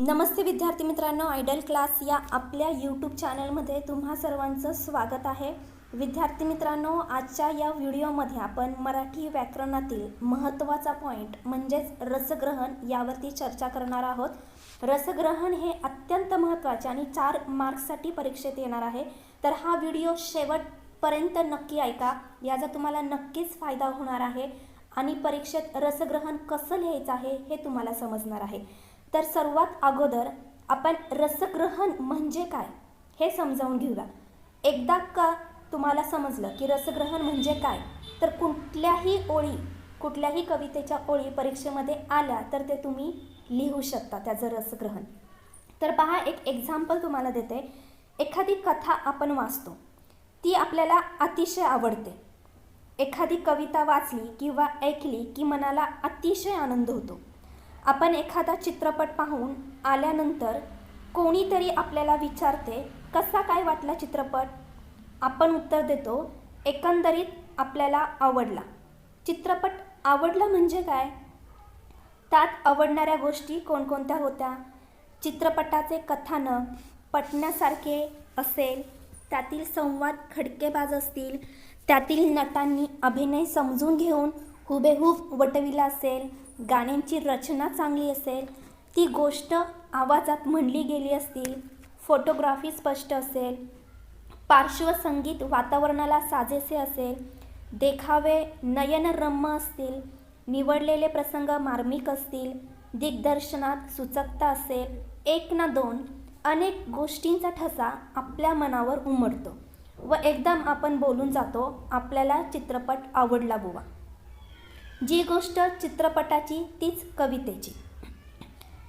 नमस्ते विद्यार्थी मित्रांनो idle class या आपल्या यूट्यूब चॅनलमध्ये तुम्हा सर्वांचं स्वागत आहे. विद्यार्थी मित्रांनो आजच्या या व्हिडिओमध्ये आपण मराठी व्याकरणातील महत्त्वाचा पॉईंट म्हणजेच रसग्रहण यावरती चर्चा करणार आहोत. रसग्रहण हे अत्यंत महत्त्वाचे आणि चार मार्क्ससाठी परीक्षेत येणार आहे. तर हा व्हिडिओ शेवटपर्यंत नक्की ऐका याचा तुम्हाला नक्कीच फायदा होणार आहे आणि परीक्षेत रसग्रहण कसं लिहायचं आहे हे तुम्हाला समजणार आहे. तर सर्वात अगोदर आपण रसग्रहण म्हणजे काय हे समजावून घेऊया. एकदा का तुम्हाला समजलं की रसग्रहण म्हणजे काय? तर कुठल्याही ओळी कुठल्याही कवितेच्या ओळी परीक्षेमध्ये आल्या तर ते तुम्ही लिहू शकता त्याचं रसग्रहण. तर पहा एक एक्झाम्पल तुम्हाला देते. एखादी कथा आपण वाचतो. ती आपल्याला अतिशय आवडते. एखादी कविता वाचली किंवा ऐकली की मनाला अतिशय आनंद होतो. आपण एखादा चित्रपट पाहून आल्यानंतर कोणीतरी आपल्याला विचारते कसा काय वाटला चित्रपट? आपण उत्तर देतो एकंदरीत आपल्याला आवडला. चित्रपट आवडला म्हणजे काय? त्यात आवडणाऱ्या गोष्टी कोणकोणत्या होत्या? चित्रपटाचे कथानक पटण्यासारखे असेल त्यातील संवाद खडकेबाज असतील त्यातील नटांनी अभिनय समजून घेऊन हुबेहूब वटविला असेल गाण्यांची रचना चांगली असेल ती गोष्ट आवाजात म्हणली गेली असतील फोटोग्राफी स्पष्ट असेल पार्श्वसंगीत वातावरणाला साजेसे असेल देखावे नयनरम्य असतील निवडलेले प्रसंग मार्मिक असतील दिग्दर्शनात सुचकता असेल एक ना दोन अनेक गोष्टींचा ठसा आपल्या मनावर उमटतो व एकदम आपण बोलून जातो आपल्याला चित्रपट आवडला बुवा. जी गोष्ट चित्रपटाची तीच कवितेची.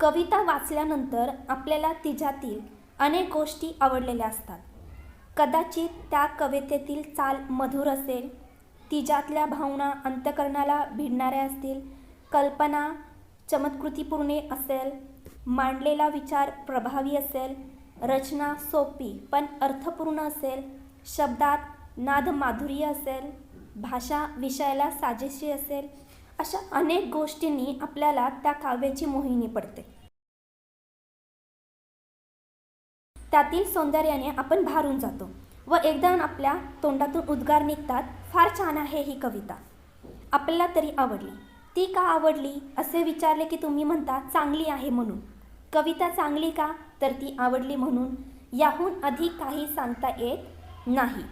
कविता वाचल्यानंतर आपल्याला तिच्यातील अनेक गोष्टी आवडलेल्या असतात. कदाचित त्या कवितेतील चाल मधुर असेल तिच्यातल्या भावना अंतकरणाला भिडणाऱ्या असतील कल्पना चमत्कृतीपूर्णे असेल मांडलेला विचार प्रभावी असेल रचना सोपी पण अर्थपूर्ण असेल शब्दात नाद माधुर्य असेल भाषा विषयाला साजेशी असेल अशा अनेक गोष्टींनी आपल्याला त्या काव्याची मोहिनी पडते. त्यातील सौंदर्याने आपण भारून जातो व एकदा आपल्या तोंडातून उद्गार निघतात फार छान आहे ही कविता. आपल्याला तरी आवडली. ती का आवडली? असे विचारले की तुम्ही म्हणता चांगली आहे म्हणून. कविता चांगली का? तर ती आवडली म्हणून. याहून अधिक काही सांगता येत नाही.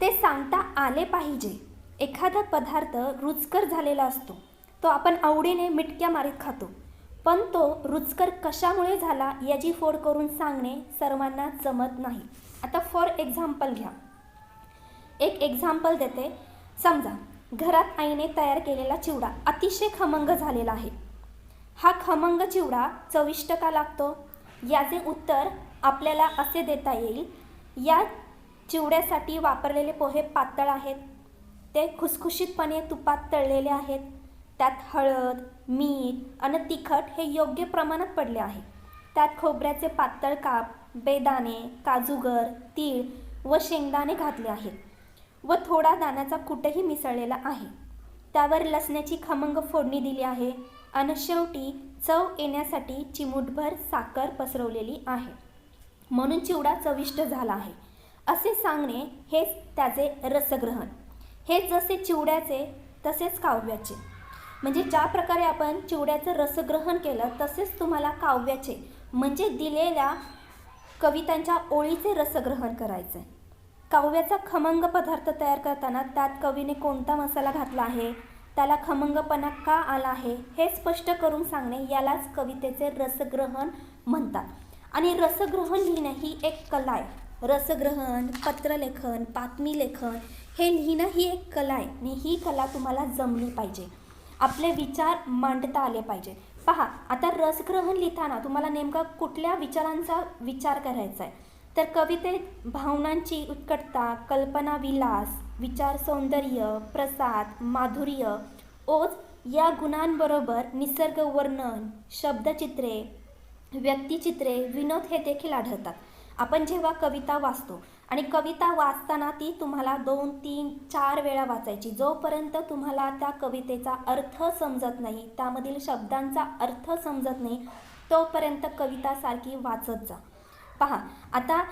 ते सांगता आले पाहिजे. एखादा पदार्थ रुचकर झालेला असतो तो आपण आवडीने मिटक्या मारीत खातो. पण तो रुचकर कशामुळे झाला याची फोड करून सांगणे सर्वांना जमत नाही. आता फॉर एक्झाम्पल घ्या. एक एक्झाम्पल देते. समजा घरात आईने तयार केलेला चिवडा अतिशय खमंग झालेला आहे. हा खमंग चिवडा चविष्ट का लागतो? याचे उत्तर आपल्याला असे देता येईल या चिवड्यासाठी वापरलेले पोहे पातळ आहेत. ते खुसखुशीतपणे तुपात तळलेले आहेत. त्यात हळद मीठ आणि तिखट हे योग्य प्रमाणात पडले आहे. त्यात खोबऱ्याचे पातळ काप बेदाणे काजूगर तीळ व शेंगदाणे घातले आहेत व थोडा दाण्याचा कुटही मिसळलेला आहे. त्यावर लसण्याची खमंग फोडणी दिली आहे आणि शेवटी चव येण्यासाठी चिमूटभर साखर पसरवलेली आहे. म्हणून चिवडा चविष्ट झाला आहे. असे सांगणे हेच त्याचे रसग्रहण. हे जसे चिवड्याचे तसेच काव्याचे. म्हणजे ज्या प्रकारे आपण चिवड्याचं रसग्रहण केलं तसेच तुम्हाला काव्याचे म्हणजे दिलेल्या कवितांच्या ओळीचे रसग्रहण करायचं आहे काव्याचा खमंग पदार्थ तयार करताना त्यात कवीने कोणता मसाला घातला आहे त्याला खमंगपणा का आला आहे हे स्पष्ट करून सांगणे यालाच कवितेचे रसग्रहण म्हणतात. आणि रसग्रहण लिहिणे ही एक कला आहे. रसग्रहण पत्रलेखन बातमी लेखन हे लिहिणं ही एक कला आहे. आणि ही कला तुम्हाला जमली पाहिजे. आपले विचार मांडता आले पाहिजे. पहा आता रसग्रहण लिहिताना तुम्हाला नेमका कुठल्या विचारांचा विचार करायचा आहे? तर कवितेत भावनांची उत्कटता कल्पना विलास विचार सौंदर्य प्रसाद माधुर्य ओज या गुणांबरोबर निसर्ग वर्णन शब्दचित्रे व्यक्तिचित्रे विनोद हे देखील आढळतात. आपण जेव्हा कविता वाचतो आणि कविता वाचताना ती तुम्हाला दोन तीन चार वेळा वाचायची. जोपर्यंत तुम्हाला त्या कवितेचा अर्थ समजत नाही त्यामधील शब्दांचा अर्थ समजत नाही तोपर्यंत कवितासारखी वाचत जा. पहा आता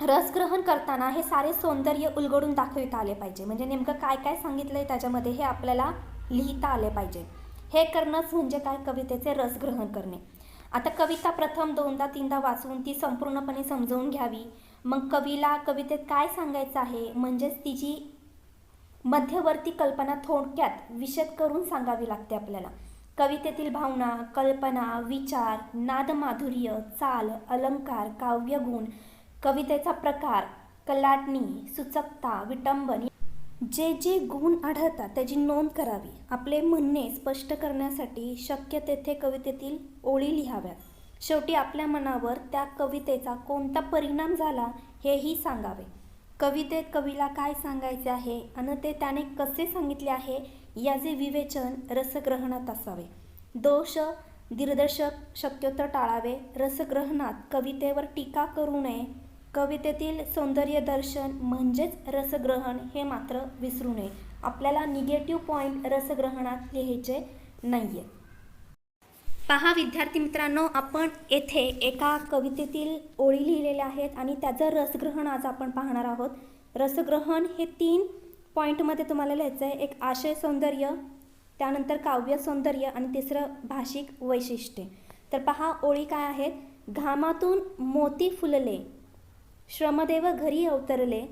रसग्रहण करताना हे सारे सौंदर्य उलगडून दाखविता आले पाहिजे. म्हणजे नेमकं काय काय सांगितलं आहे त्याच्यामध्ये हे आपल्याला लिहिता आले पाहिजे. हे करणंच म्हणजे काय? कवितेचे रसग्रहण करणे. आता कविता प्रथम दोनदा तीनदा वाचून ती संपूर्णपणे समजवून घ्यावी. मग कवीला कवितेत काय सांगायचं आहे? म्हणजेच तिची मध्यवर्ती कल्पना थोडक्यात विशद करून सांगावी लागते आपल्याला. कवितेतील भावना कल्पना विचार नादमाधुर्य चाल अलंकार काव्यगुण कवितेचा प्रकार कलाटणी सुचकता विटंबन जे जे गुण आढळतात त्याची नोंद करावी. आपले म्हणणे स्पष्ट करण्यासाठी शक्य तेथे कवितेतील ओळी लिहाव्यात. शेवटी आपल्या मनावर त्या कवितेचा कोणता परिणाम झाला हेही सांगावे. कवितेत कवीला काय सांगायचे आहे आणि ते त्याने कसे सांगितले आहे याचे विवेचन रसग्रहणात असावे. दोष दिग्दर्शक शक्यतो टाळावे. रसग्रहणात कवितेवर टीका करू नये. कवितेतील सौंदर्य दर्शन म्हणजेच रसग्रहण हे मात्र विसरू नये. आपल्याला निगेटिव्ह पॉईंट रसग्रहणात लिहायचे नाही आहे पहा विद्यार्थी मित्रांनो आपण येथे एका कवितेतील ओळी लिहिलेल्या आहेत आणि त्याचं रसग्रहण आज आपण पाहणार आहोत. रसग्रहण हे तीन पॉईंटमध्ये तुम्हाला लिहायचं आहे. एक आशय सौंदर्य त्यानंतर काव्य सौंदर्य आणि तिसरं भाषिक वैशिष्ट्ये. तर पहा ओळी काय आहेत. घामातून मोती फुलले श्रमदेव घरी अवतरले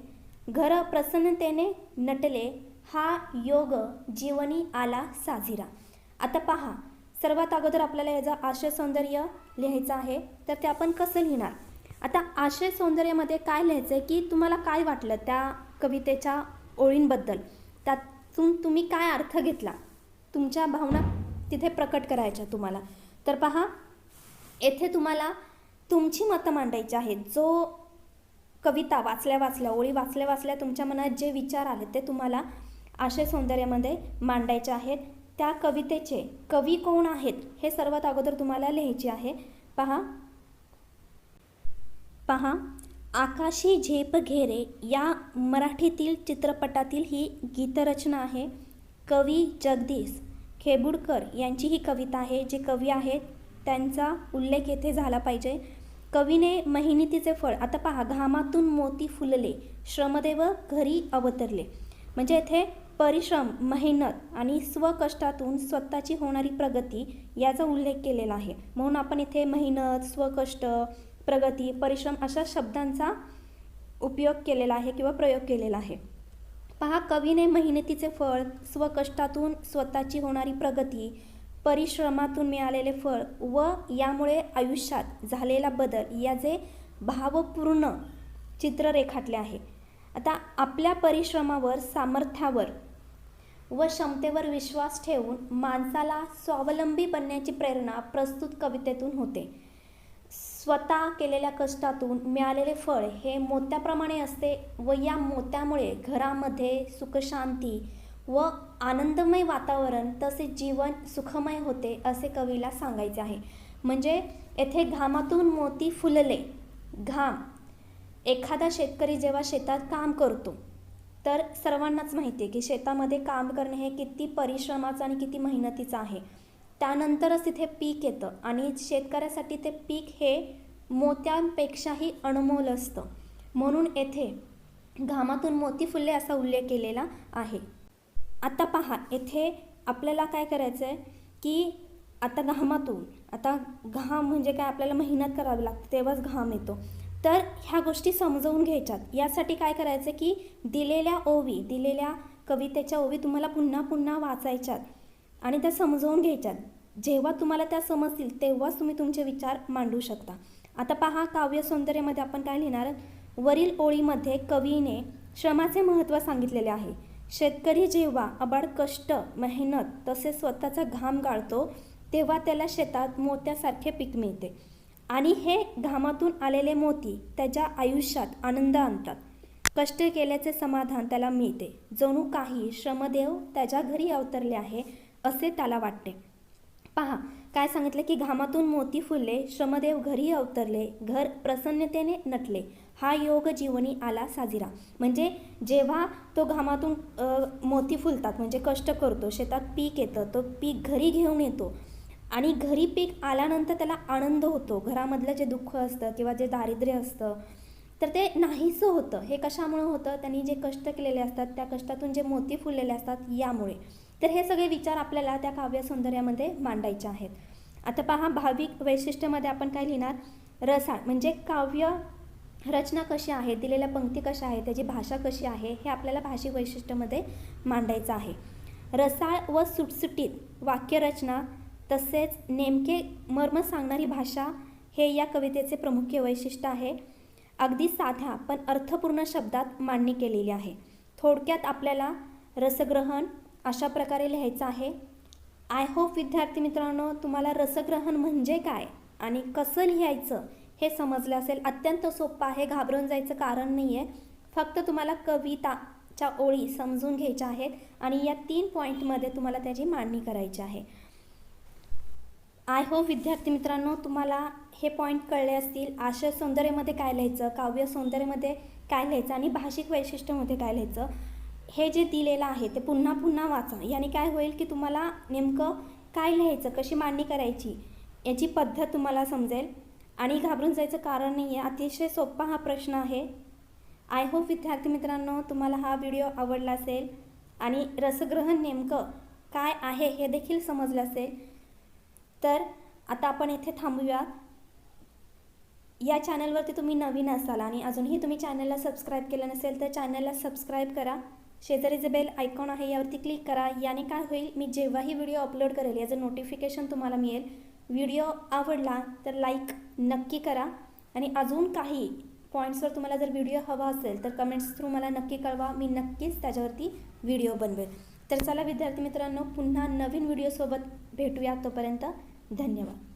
घर प्रसन्नतेने नटले हा योग जीवनी आला साजिरा. आता पहा सर्वात अगोदर आपल्याला याचं आशय सौंदर्य लिहायचं आहे तर ते आपण कसं लिहिणार? आता आशय सौंदर्यामध्ये काय लिहायचं आहे की तुम्हाला काय वाटलं त्या कवितेच्या ओळींबद्दल? त्यातून तुम्ही काय अर्थ घेतला? तुमच्या भावना तिथे प्रकट करायच्या तुम्हाला. तर पहा येथे तुम्हाला तुमची मतं मांडायची आहेत. जो कविता वाचल्या वाचल्या ओळी वाचल्या वाचल्या तुमच्या मनात जे विचार आले ते तुम्हाला आशय सौंदर्यामध्ये मांडायचे आहेत. त्या कवितेचे कवी कोण आहेत हे सर्वात अगोदर तुम्हाला लिहायचे आहे. पहा. पहा. आकाशी झेप घेरे या मराठीतील चित्रपटातील ही गीतरचना आहे. कवी जगदीश खेबुडकर यांची ही कविता आहे जे कवी आहेत त्यांचा उल्लेख येथे झाला पाहिजे. कवीने मेहनतीचे फळ आता पहा घामातून मोती फुलले श्रमदेव घरी अवतरले. म्हणजे येथे परिश्रम मेहनत आणि स्वकष्टातून स्वतःची होणारी प्रगती याचा उल्लेख केलेला आहे. म्हणून आपण इथे मेहनत स्वकष्ट प्रगती परिश्रम अशा शब्दांचा उपयोग केलेला आहे किंवा प्रयोग केलेला आहे. पहा कवीने मेहनतीचे फळ स्वकष्टातून स्वतःची होणारी प्रगती परिश्रमातून मिळालेले फळ व यामुळे आयुष्यात झालेला बदल याचे भावपूर्ण चित्र रेखाटले आहे. आता आपल्या परिश्रमावर सामर्थ्यावर व क्षमतेवर विश्वास ठेवून माणसाला स्वावलंबी बनण्याची प्रेरणा प्रस्तुत कवितेतून होते. स्वतः केलेल्या कष्टातून मिळालेले फळ हे मोत्याप्रमाणे असते व या मोत्यामुळे घरामध्ये सुखशांती व आनंदमय वातावरण तसे जीवन सुखमय होते असे कवीला सांगायचे आहे. म्हणजे येथे घामातून मोती फुलले. घाम. एखादा शेतकरी जेव्हा शेतात काम करतो तर सर्वांनाच माहिती आहे की शेतामध्ये काम करणे हे किती परिश्रमाचं आणि किती मेहनतीचं आहे. त्यानंतरच तिथे पीक येतं आणि शेतकऱ्यासाठी ते पीक हे मोत्यांपेक्षाही अनमोल असतं. म्हणून येथे घामातून मोती फुलले असा उल्लेख केलेला आहे. आता पहा येथे आपल्याला काय करायचं आहे की आता घामातून आता घाम म्हणजे काय? आपल्याला मेहनत करावी लागते तेव्हाच घाम येतो. तर ह्या गोष्टी समजवून घ्यायच्यात. यासाठी काय करायचं की दिलेल्या ओवी दिलेल्या कवितेच्या ओवी तुम्हाला पुन्हा पुन्हा वाचायच्यात आणि त्या समजवून घ्यायच्यात. जेव्हा तुम्हाला त्या समजतील तेव्हाच तुम्ही तुमचे विचार मांडू शकता. आता पहा काव्य सौंदर्यामध्ये आपण काय लिहिणार वरील ओळीमध्ये कवीने श्रमाचे महत्त्व सांगितलेले आहे. शेतकरी जेव्हा अबाड कष्ट मेहनत तसेच स्वतःचा घाम गाळतो तेव्हा त्याला शेतात मोत्यासारखे पीक मिळते. आणि हे घामातून आलेले मोती त्याच्या आयुष्यात आनंद आणतात. कष्ट केल्याचे समाधान त्याला मिळते. जणू काही श्रमदेव त्याच्या घरी अवतरले आहे असे त्याला वाटते. पहा काय सांगितले की घामातून मोती फुलले श्रमदेव घरी अवतरले घर प्रसन्नतेने नटले. हा योग जीवनी आला साजिरा. म्हणजे जेव्हा तो घामातून मोती फुलतात म्हणजे कष्ट करतो शेतात पीक येतं तो पीक घरी घेऊन येतो आणि घरी पीक आल्यानंतर त्याला आनंद होतो. घरामधलं जे दुःख असतं किंवा जे दारिद्र्य असतं तर ते नाहीसं होतं. हे कशामुळं होतं? त्यांनी जे कष्ट केलेले असतात त्या कष्टातून जे मोती फुललेले असतात यामुळे. तर हे सगळे विचार आपल्याला त्या काव्यसौंदर्यामध्ये मांडायचे आहेत. आता पहा भाविक वैशिष्ट्यामध्ये आपण काय लिहिणार? रसाळ म्हणजे काव्य रचना कशी आहे दिलेल्या पंक्ती कशा आहेत त्याची भाषा कशी आहे हे आपल्याला भाषिक वैशिष्ट्यामध्ये मांडायचं आहे. रसाळ व सुटसुटीत वाक्यरचना तसेच नेमके मर्म सांगणारी भाषा हे या कवितेचे प्रमुख वैशिष्ट्य आहे. अगदी साध्या पण अर्थपूर्ण शब्दात मांडणी केलेली आहे. थोडक्यात आपल्याला रसग्रहण अशा प्रकारे लिहायचं आहे. आय होप विद्यार्थी मित्रांनो तुम्हाला रसग्रहण म्हणजे काय आणि कसं लिहायचं हे समजलं असेल. अत्यंत सोपं आहे घाबरून जायचं कारण नाही आहे फक्त तुम्हाला कविताच्या ओळी समजून घ्यायच्या आहेत आणि या तीन पॉईंटमध्ये तुम्हाला त्याची मांडणी करायची आहे. आय होप विद्यार्थी मित्रांनो तुम्हाला हे पॉईंट कळले असतील. आशय सौंदर्यामध्ये काय लिहायचं काव्य सौंदर्यामध्ये काय लिहायचं आणि भाषिक वैशिष्ट्यमध्ये काय लिहायचं हे जे दिलेलं आहे ते पुन्हा पुन्हा वाचा. याने काय होईल की तुम्हाला नेमकं काय लिहायचं कशी मांडणी करायची याची पद्धत तुम्हाला समजेल. आणि घाबरून जायचं कारण नाही आहे अतिशय सोपा हा प्रश्न आहे. आय होप विद्यार्थी मित्रांनो तुम्हाला हा व्हिडिओ आवडला असेल. आणि रसग्रहण नेमकं काय आहे हे देखील समजलं असेल. तर आता आपण येथे थांबूया. या चॅनलवरती तुम्ही नवीन असाल आणि अजूनही तुम्ही चॅनलला सबस्क्राईब केलं नसेल तर चॅनलला सबस्क्राईब करा. शेजारी जे बेल आयकॉन आहे यावरती क्लिक करा. याने काय होईल मी जेव्हाही व्हिडिओ अपलोड करेल याचं नोटिफिकेशन तुम्हाला मिळेल. व्हिडिओ आवडला तर लाईक नक्की करा. आणि अजून काही पॉईंट्सवर तुम्हाला जर व्हिडिओ हवा असेल तर कमेंट्स थ्रू मला नक्की कळवा. मी नक्कीच त्याच्यावरती व्हिडिओ बनवेल. तर चला विद्यार्थी मित्रांनो पुन्हा नवीन व्हिडिओसोबत भेटूया तोपर्यंत. धन्यवाद.